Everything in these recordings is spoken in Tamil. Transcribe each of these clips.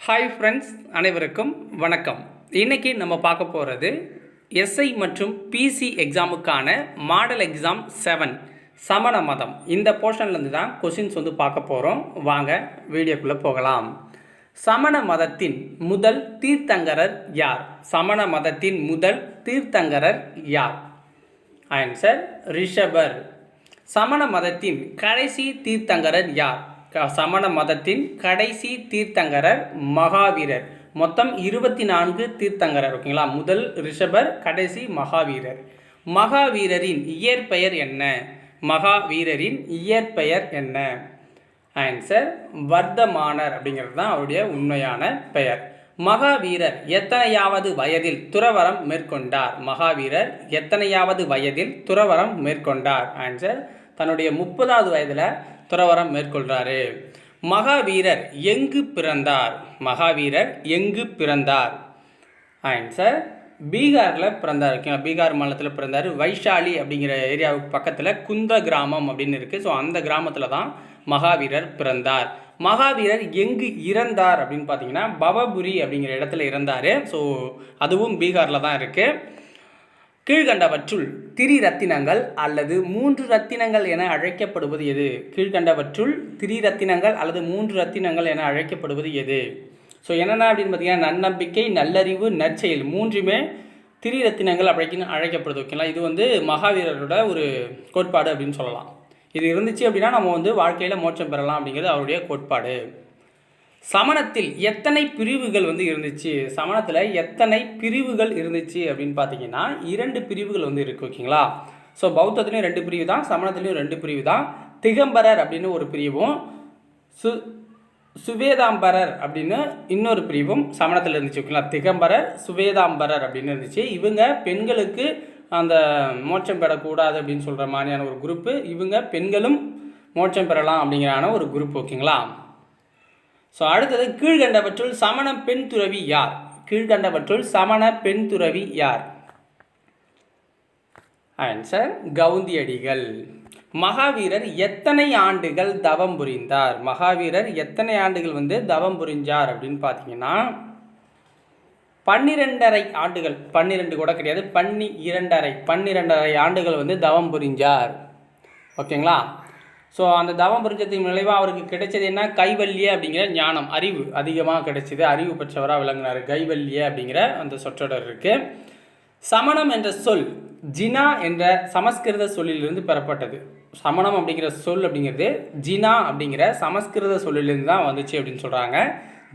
ஹாய் ஃப்ரெண்ட்ஸ் அனைவருக்கும் வணக்கம். இன்னைக்கு நம்ம பார்க்க போகிறது எஸ்ஐ மற்றும் பிசி எக்ஸாமுக்கான மாடல் எக்ஸாம் செவன் சமண மதம். இந்த போர்ஷன்லேருந்து தான் கொஷின்ஸ் வந்து பார்க்க போகிறோம் வாங்க வீடியோக்குள்ளே போகலாம். சமண மதத்தின் முதல் தீர்த்தங்கரர் யார்? சமண மதத்தின் முதல் தீர்த்தங்கரர் யார்? ஆன்சர் ரிஷபர் சமண மதத்தின் கடைசி தீர்த்தங்கரர் யார்? சமண மதத்தின் கடைசி தீர்த்தங்கரர் மகாவீரர். மொத்தம் இருபத்தி நான்கு தீர்த்தங்கரர் ஓகேங்களா? முதல் ரிஷபர் கடைசி மகாவீரர். மகாவீரரின் இயற்பெயர் என்ன? மகாவீரரின் இயற்பெயர் என்ன? ஆன்சர் வர்த்தமானர் அப்படிங்கிறது தான் அவருடைய உண்மையான பெயர். மகாவீரர் எத்தனையாவது வயதில் துறவரம் மேற்கொண்டார்? மகாவீரர் எத்தனையாவது வயதில் துறவரம் மேற்கொண்டார்? ஆன்சர் தன்னுடைய முப்பதாவது வயதில் துறவரம் மேற்கொள்கிறாரு மகாவீரர் எங்கு பிறந்தார்? மகாவீரர் எங்கு பிறந்தார்? ஆன்சர் பீகாரில் பிறந்தார். ஓகேங்களா பீகார் மாநிலத்தில் பிறந்தார். வைஷாலி அப்படிங்கிற ஏரியாவுக்கு பக்கத்தில் குந்த கிராமம் அப்படின்னு இருக்குது ஸோ அந்த கிராமத்தில் தான் மகாவீரர் பிறந்தார். மகாவீரர் எங்கு இறந்தார் அப்படின்னு பார்த்தீங்கன்னா பவபுரி அப்படிங்கிற இடத்துல இறந்தார். ஸோ அதுவும் பீகாரில் தான் இருக்குது கீழ்கண்டவற்றுள் திரி ரத்தினங்கள் அல்லது மூன்று ரத்தினங்கள் என அழைக்கப்படுவது எது? கீழ்கண்டவற்றுள் திரி ரத்தினங்கள் அல்லது மூன்று ரத்தினங்கள் என அழைக்கப்படுவது எது? ஸோ என்னென்ன அப்படின்னு பார்த்தீங்கன்னா நன்னம்பிக்கை நல்லறிவு நற்செயல் மூன்றுமே திரி ரத்தினங்கள் அப்படின்னு அழைக்கப்படுது ஓகேங்களா இது வந்து மகாவீரரோட ஒரு கோட்பாடு அப்படின்னு சொல்லலாம். இது இருந்துச்சு அப்படின்னா நம்ம வந்து வாழ்க்கையில் மோட்சம் பெறலாம் அப்படிங்கிறது அவருடைய கோட்பாடு. சமணத்தில் எத்தனை பிரிவுகள் வந்து இருந்துச்சு? சமணத்தில் எத்தனை பிரிவுகள் இருந்துச்சு அப்படின்னு பார்த்தீங்கன்னா இரண்டு பிரிவுகள் வந்து இருக்குது ஓகேங்களா? ஸோ பௌத்தத்துலேயும் ரெண்டு பிரிவு தான் சமணத்துலேயும் ரெண்டு பிரிவு தான் திகம்பரர் அப்படின்னு ஒரு பிரிவும் சு சுவேதாம்பரர் அப்படின்னு இன்னொரு பிரிவும் சமணத்தில் இருந்துச்சு ஓகேங்களா? திகம்பரர் சுவேதாம்பரர் அப்படின்னு இருந்துச்சு. இவங்க பெண்களுக்கு அந்த மோட்சம் பெறக்கூடாது அப்படின்னு சொல்கிற மாதிரியான ஒரு குரூப்பு. இவங்க பெண்களும் மோட்சம் பெறலாம் அப்படிங்கிறான ஒரு குரூப் ஓகேங்களா? ஸோ அடுத்தது கீழ்கண்டவற்றுள் சமண பெண் துறவி யார்? கீழ்கண்டவற்றுள் சமண பெண் துறவி யார்? ஆன்சர் கவுந்தியடிகள். மகாவீரர் எத்தனை ஆண்டுகள் தவம் புரிந்தார்? மகாவீரர் எத்தனை ஆண்டுகள் வந்து தவம் புரிஞ்சார் அப்படின்னு பார்த்தீங்கன்னா பன்னிரெண்டரை ஆண்டுகள் பன்னிரெண்டு கூட கிடையாது பன்னி இரண்டரை பன்னிரெண்டரை ஆண்டுகள் வந்து தவம் புரிஞ்சார். ஓகேங்களா? ஸோ அந்த தவம் புரிஞ்சதுக்கு விளைவாக அவருக்கு கிடைச்சது என்ன? கைவல்லிய அப்படிங்கிற ஞானம் அறிவு அதிகமாக கிடைச்சது. அறிவு பெற்றவராக விளங்கினார். கைவல்லிய அப்படிங்கிற அந்த சொற்றொடர் இருக்குது சமணம் என்ற சொல் ஜினா என்ற சமஸ்கிருத சொல்லிலிருந்து பெறப்பட்டது. சமணம் அப்படிங்கிற சொல் அப்படிங்கிறது ஜினா அப்படிங்கிற சமஸ்கிருத சொல்லிலிருந்து தான் வந்துச்சு அப்படின்னு சொல்கிறாங்க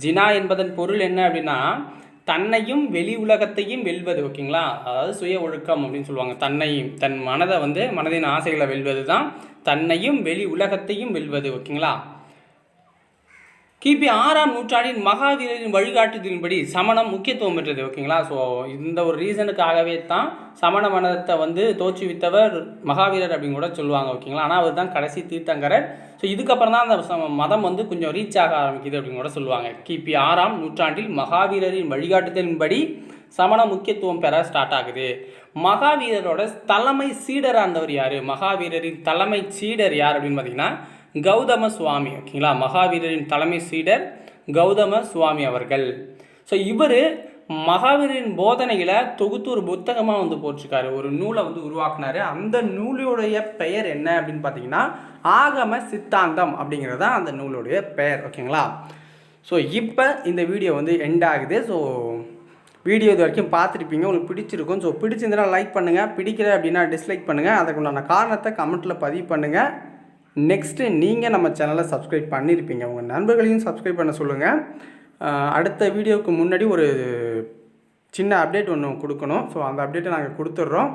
ஜினா என்பதன் பொருள் என்ன அப்படின்னா தன்னையும் வெளி உலகத்தையும் வெல்வது ஓகேங்களா? அதாவது சுய ஒழுக்கம் அப்படின்னு சொல்லுவாங்க. தன்னையும் தன் மனதை வந்து மனதின் ஆசைகளை வெல்வது தான் தன்னையும் வெளி உலகத்தையும் வெல்வது ஓகேங்களா? கிபி ஆறாம் நூற்றாண்டின் மகாவீரரின் வழிகாட்டுதலின்படி சமணம் முக்கியத்துவம் பெற்றது ஓகேங்களா? ஸோ இந்த ஒரு ரீசனுக்காகவே தான் சமண மனத்தை வந்து தோற்றுவித்தவர் மகாவீரர் அப்படின்னு கூட சொல்லுவாங்க ஓகேங்களா? ஆனால் அவர் தான் கடைசி தீர்த்தங்கரர். ஸோ இதுக்கப்புறம் தான் அந்த சம- மதம் வந்து கொஞ்சம் ரீச் ஆக ஆரம்பிக்குது அப்படின்னு கூட சொல்லுவாங்க. கிபி ஆறாம் நூற்றாண்டில் மகாவீரரின் வழிகாட்டுதலின்படி சமண முக்கியத்துவம் பெற ஸ்டார்ட் ஆகுது. மகாவீரரோட தலைமை சீடராக இருந்தவர் யார்? மகாவீரரின் தலைமை சீடர் யார் அப்படின்னு பார்த்தீங்கன்னா கௌதம சுவாமி ஓகேங்களா? மகாவீரரின் தலைமை சீடர் கௌதம சுவாமி அவர்கள். ஸோ இவர் மகாவீரரின் போதனைகளை தொகுத்து ஒரு புத்தகமாக வந்து போட்டிருக்காரு. ஒரு நூலை வந்து உருவாக்குனாரு. அந்த நூலுடைய பெயர் என்ன அப்படின்னு பார்த்தீங்கன்னா ஆகம சித்தாந்தம் அப்படிங்கிறது தான் அந்த நூலுடைய பெயர் ஓகேங்களா? ஸோ இப்போ இந்த வீடியோ வந்து எண்ட் ஆகுது. ஸோ வீடியோ இது வரைக்கும் பார்த்துருப்பீங்க. உங்களுக்கு பிடிச்சிருக்கும். ஸோ பிடிச்சிருந்தனா லைக் பண்ணுங்கள் பிடிக்கல அப்படின்னா டிஸ்லைக் பண்ணுங்கள் அதுக்குண்டான காரணத்தை கமெண்ட்டில் பதிவு பண்ணுங்கள் நெக்ஸ்ட்டு நீங்கள் நம்ம சேனலை சப்ஸ்கிரைப் பண்ணியிருப்பீங்க உங்கள் நண்பர்களையும் சப்ஸ்கிரைப் பண்ண சொல்லுங்கள் அடுத்த வீடியோவுக்கு முன்னாடி ஒரு சின்ன அப்டேட் ஒன்று கொடுக்கணும். ஸோ அந்த அப்டேட்டை நாங்கள் கொடுத்துட்றோம்.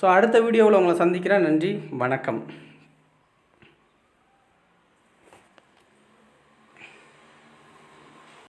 ஸோ அடுத்த வீடியோவில் உங்களை சந்திக்கிறேன். நன்றி. வணக்கம்.